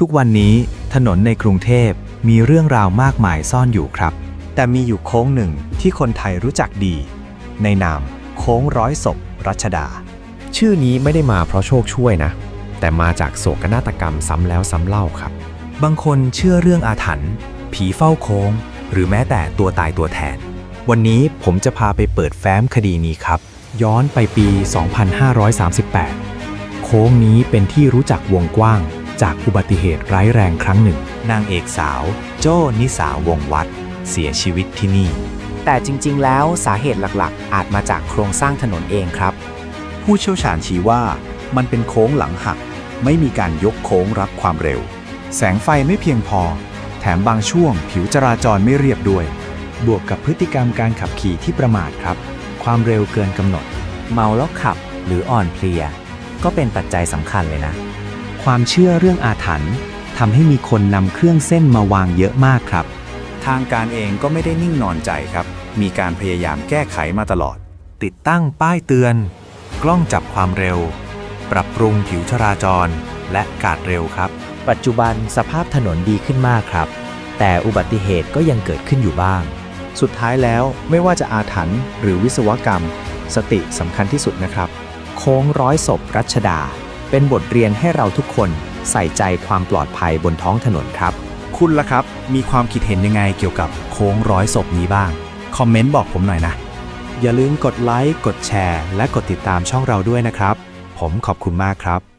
ทุกวันนี้ถนนในกรุงเทพมีเรื่องราวมากมายซ่อนอยู่ครับ แต่มีอยู่โค้งหนึ่งที่คนไทยรู้จักดี ในนามโค้งร้อยศพรัชดา ชื่อนี้ไม่ได้มาเพราะโชคช่วยนะ แต่มาจากโศกนาฏกรรมซ้ำแล้วซ้ำเล่าครับ บางคนเชื่อเรื่องอาถรรพ์ผีเฝ้าโค้ง หรือแม้แต่ตัวตายตัวแทน วันนี้ผมจะพาไปเปิดแฟ้มคดีนี้ครับ ย้อนไปปี 2538 โค้งนี้เป็นที่รู้จักวงกว้าง จากอุบัติเหตุร้ายแรงครั้งหนึ่ง นางเอกสาว โจ้นิสาวงวัด เสียชีวิตที่นี่ แต่จริง ๆ แล้วสาเหตุหลักๆ อาจมาจากโครงสร้างถนนเองครับ ผู้เชี่ยวชาญชี้ว่ามันเป็นโค้งหลังหัก ไม่มีการยกโค้งรับความเร็ว แสงไฟไม่เพียงพอ แถมบางช่วงผิวจราจรไม่เรียบด้วย บวกกับพฤติกรรมการขับขี่ที่ประมาทครับ ความเร็วเกินกำหนด เมาแล้วขับหรืออ่อนเพลีย ก็เป็นปัจจัยสำคัญเลยนะ ความเชื่อเรื่องอาถรรพ์ทำให้มีคนนำเครื่องเส้นมาวางเยอะมากครับ ทางการเองก็ไม่ได้นิ่งนอนใจครับ มีการพยายามแก้ไขมาตลอด ติดตั้งป้ายเตือน กล้องจับความเร็ว ปรับปรุงผิวจราจร และกาดเร็วครับ ปัจจุบันสภาพถนนดีขึ้นมากครับ แต่อุบัติเหตุก็ยังเกิดขึ้นอยู่บ้าง สุดท้ายแล้วไม่ว่าจะอาถรรพ์หรือวิศวกรรม สติสำคัญที่สุดนะครับ โค้งร้อยศพรัชดา เป็นบทเรียนให้เราทุกคนใส่ใจความปลอดภัยบนท้องถนนครับ คุณล่ะครับ มีความคิดเห็นยังไงเกี่ยวกับโค้งร้อยศพนี้บ้าง คอมเมนต์บอกผมหน่อยนะ อย่าลืมกดไลค์ กดแชร์ และกดติดตามช่องเราด้วยนะครับ ผมขอบคุณมากครับ